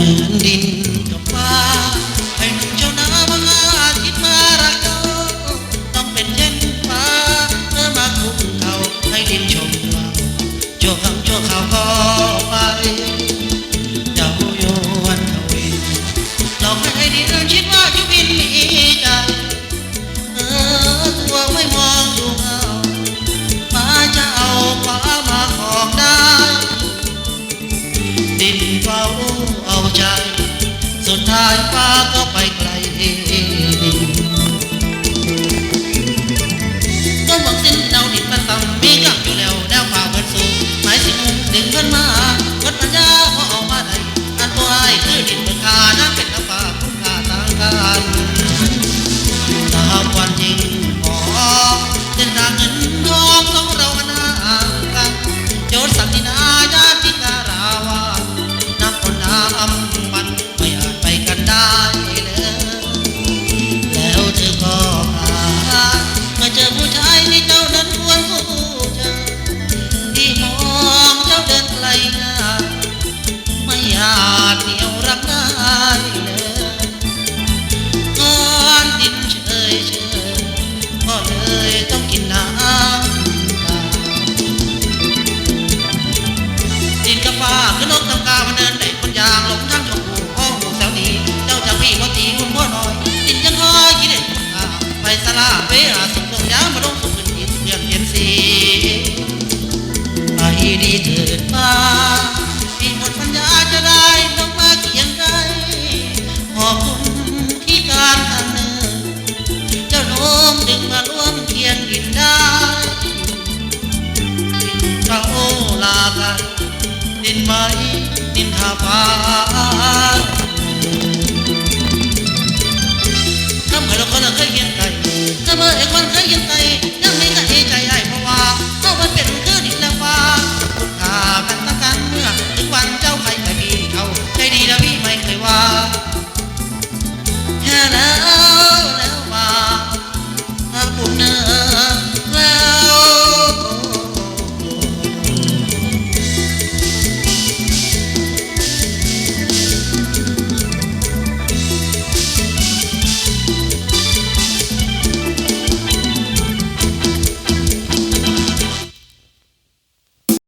ดินกับฟ้าเป็นเจ้าน้ำอาคิดมารักเราต้องเป็นเช่นฟ้าเธอมาคุ้มเขาให้ดินชมเราชั่วคำชั่วคราวก็ สุดท้ายฟ้าก็ไปไกลก็บอกสิ้นเดาดินมันต่ำมีกับอยู่แล้วแนวข่าเบิดสูงหมายสิมุงดึงขึ้นมาเบิดปัญญาพอออกมาได้อันตัวไอ้คือดินเบิดคาน เจอผู้ชายที่เจ้านั้นควรผู้เจอที่มองเจ้าเดินไกลหน้าไม่อาจเหนียวรักได้เลยก้อนดินเฉยเฉยก็เลยต้องกินน้ำตาดินกับฟ้าคือนกทำกามันเดินได้คนยางหลงทางชมพูพ่อหูแสวนี้เจ้าจากพี่พ่อตีคุณพ่อน้อยดินยังคอยกินเด็ดข้าไป สลาไปหาสุขลงยามาลงสุขขึ้นดินเพียนเปลี่ยนสีไปดีเถิดมาที่หมดปัญญาจะได้ต้องมาเคียงใกล้ขอบคุณที่การทางเนินเจ้าโน้มดึงมาร่วมเคียงดินได้เราลากันดินไหมดินทาฟ้า Ya está ahí, ya está ahí